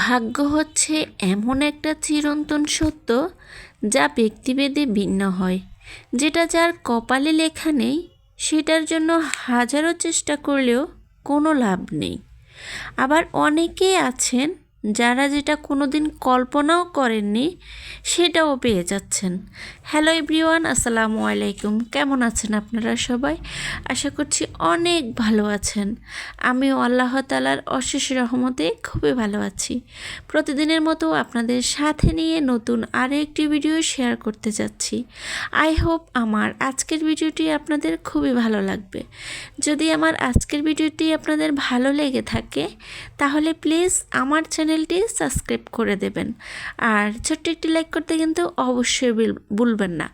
ভাগ্য হচ্ছে এমন একটা চিরন্তন সত্য যা ব্যক্তিভেদে ভিন্ন হয়, যেটা যার কপালে লেখা নেই, সেটার জন্য হাজারো চেষ্টা করলেও কোনো লাভ নেই। আবার অনেকেই আছেন যারা যেটা কোনোদিন কল্পনাও করেননি, সেটাও পেয়ে যাচ্ছেন। হ্যালো এভরিওয়ান আসসালামু আলাইকুম। কেমন আছেন আপনারা সবাই? আশা করছি অনেক ভালো আছেন। আমিও আল্লাহ তালার অশেষ রহমতে খুবই ভালো আছি। প্রতিদিনের মতো আপনাদের সাথে নিয়ে নতুন আরও একটি ভিডিও শেয়ার করতে যাচ্ছি। আই হোপ আমার আজকের ভিডিওটি আপনাদের খুবই ভালো লাগবে। যদি আমার আজকের ভিডিওটি আপনাদের ভালো লেগে থাকে, তাহলে প্লিজ আমার চ্যানেলটি সাবস্ক্রাইব করে দেবেন। আর ছোট্ট একটি লাইক করতে কিন্তু অবশ্যই ভুলবেন না।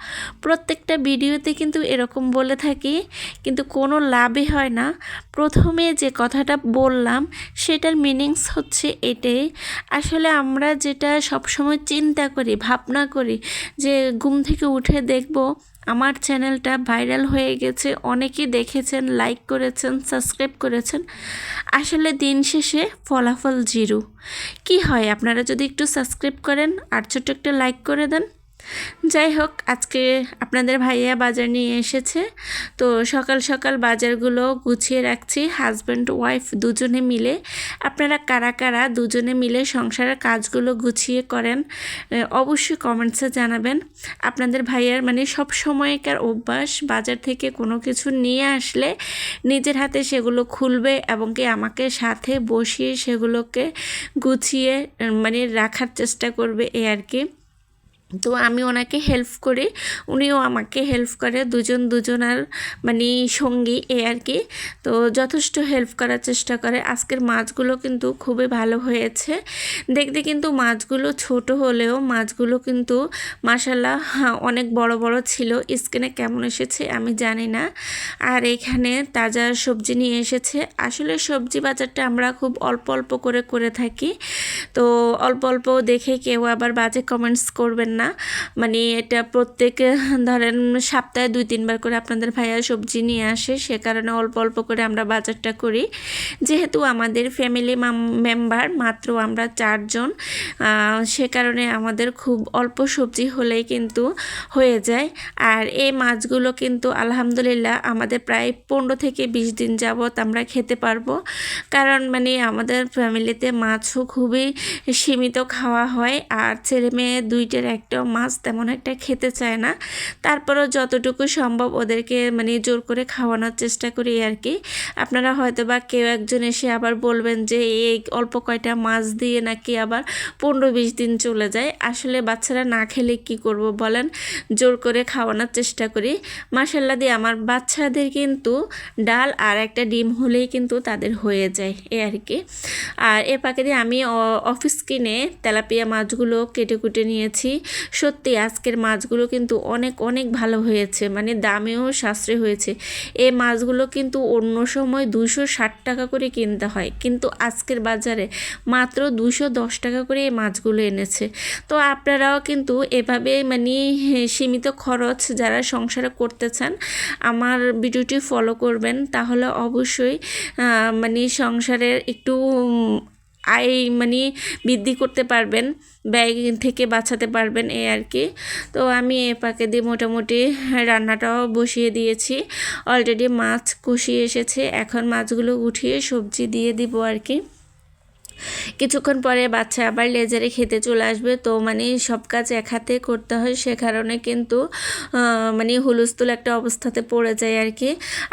প্রত্যেকটা ভিডিওতে কিন্তু এরকম বলে থাকি, কিন্তু কোনো লাভই হয় না। প্রথমে যে কথাটা বললাম, সেটার মিনিংস হচ্ছে এটাই। আসলে আমরা যেটা সবসময় চিন্তা করি, ভাবনা করি, যে ঘুম থেকে উঠে দেখব আমার চ্যানেলটা ভাইরাল হয়ে গেছে অনেকেই দেখেছেন লাইক করেছেন সাবস্ক্রাইব করেছেন। আসলে দিন শেষে ফলাফল জিরো। কি হয়, আপনারা যদি একটু সাবস্ক্রাইব করেন আর ছোট্ট একটা লাইক করে দেন যাই হোক, আজকে আপনাদের ভাইয়া বাজার নিয়ে এসেছে। তো সকাল সকাল বাজারগুলো গুছিয়ে রাখছি হাজব্যান্ড ওয়াইফ দুজনে মিলে। আপনারা কারা কারা দুজনে মিলে সংসারের কাজগুলো গুছিয়ে করেন অবশ্যই কমেন্টসে জানাবেন। আপনাদের ভাইয়ার মানে সব সময়কার অভ্যাস, বাজার থেকে কোনো কিছু নিয়ে আসলে নিজের হাতে সেগুলো খুলবে এবং কি আমাকে সাথে বসিয়ে সেগুলোকে গুছিয়ে মানে রাখার চেষ্টা করবে এই আর কি। তো আমি ওনাকে হেল্প করি, উনিও আমাকে হেল্প করে, দুজন দুজনার মানে সঙ্গী এ আর কি। তো যথেষ্ট হেল্প করার চেষ্টা করে। আজকের মাছগুলো কিন্তু খুবই ভালো হয়েছে। দেখতে কিন্তু মাছগুলো ছোট হলেও মাছগুলো কিন্তু মাসাল্লাহ অনেক বড় বড় ছিল। স্কিনে কেমন এসেছে আমি জানি না। আর এখানে তাজা সবজি নিয়ে এসেছে। আসলে সবজি বাজারটা আমরা খুব অল্প অল্প করে করে থাকি। তো অল্প অল্প দেখে কেউ আবার বাজে কমেন্টস করবেন না। মানে এটা প্রত্যেক, ধরেন সপ্তাহে দুই, তিনবার করে আপনাদের ভাইয়া সবজি নিয়ে আসে, সে কারণে অল্প অল্প করে আমরা বাজারটা করি। যেহেতু আমাদের ফ্যামিলি মেম্বার মাত্র আমরা চারজন সে কারণে আমাদের খুব অল্প সবজি হলেই কিন্তু হয়ে যায়। আর এই মাছগুলো কিন্তু আলহামদুলিল্লাহ আমাদের প্রায় পনেরো থেকে বিশ দিন যাবৎ আমরা খেতে পারব। কারণ মানে আমাদের ফ্যামিলিতে মাছও খুবই সীমিত খাওয়া হয়, আর ছেলে মেয়ে দুইটার একটাও মাছ তেমন একটা খেতে চায় না। তারপরেও যতটুকু সম্ভব ওদেরকে মানে জোর করে খাওয়ানোর চেষ্টা করি আর কি। আপনারা হয়তো বা কেউ একজন এসে আবার বলবেন যে এই অল্প কয়টা মাছ দিয়ে নাকি আবার পনেরো বিশ দিন চলে যায়? আসলে বাচ্চারা না খেলে কি করব বলেন? জোর করে খাওয়ানোর চেষ্টা করি। মাসাল্লা দিয়ে আমার বাচ্চাদের কিন্তু ডাল আর একটা ডিম হলেই কিন্তু তাদের হয়ে যায় এ আর কি। আর এ পাকে দিয়ে আমি অফিস কিনে তেলাপিয়া মাছগুলো কেটে কুটে নিয়েছি। সত্যি আজকের মাছগুলো কিন্তু অনেক অনেক ভালো হয়েছে মানে দামেও সাশ্রয় হয়েছে। এই মাছগুলো কিন্তু অন্য সময় দুশো ষাট টাকা করে কিনতে হয়, কিন্তু আজকের বাজারে মাত্র দুশো দশ টাকা করে এই মাছগুলো এনেছে। তো আপনারাও কিন্তু এভাবে মানে সীমিত খরচ যারা সংসারে করতে চান, আমার ভিডিওটি ফলো করবেন, তাহলে অবশ্যই মানে সংসারের একটু আয় মানে বৃদ্ধি করতে পারবেন ব্যয় থেকে বাঁচাতে পারবেন এই আর কি। তো আমি এ পাকে দিয়ে মোটামুটি রান্নাটাও বসিয়ে দিয়েছি। অলরেডি মাছ কষিয়ে এসেছে, এখন মাছগুলো উঠিয়ে সবজি দিয়ে দিব আর কি। কিছুক্ষণ পরে বাচ্চা আবার লেজারে খেতে চলে আসবে। তো মানে সব কাজ এক হাতে করতে হয়, সে কারণে কিন্তু মানে হুলস্থুল একটা অবস্থাতে পড়ে যায় আর কি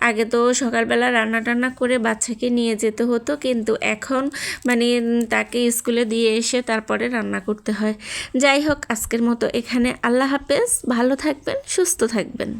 আগে তো সকালবেলা রান্না টান্না করে বাচ্চাকে নিয়ে যেতে হতো, কিন্তু এখন মানে তাকে স্কুলে দিয়ে এসে তারপরে রান্না করতে হয়। যাই হোক, আজকের মতো এখানে। আল্লাহ হাফেজ, ভালো থাকবেন, সুস্থ থাকবেন।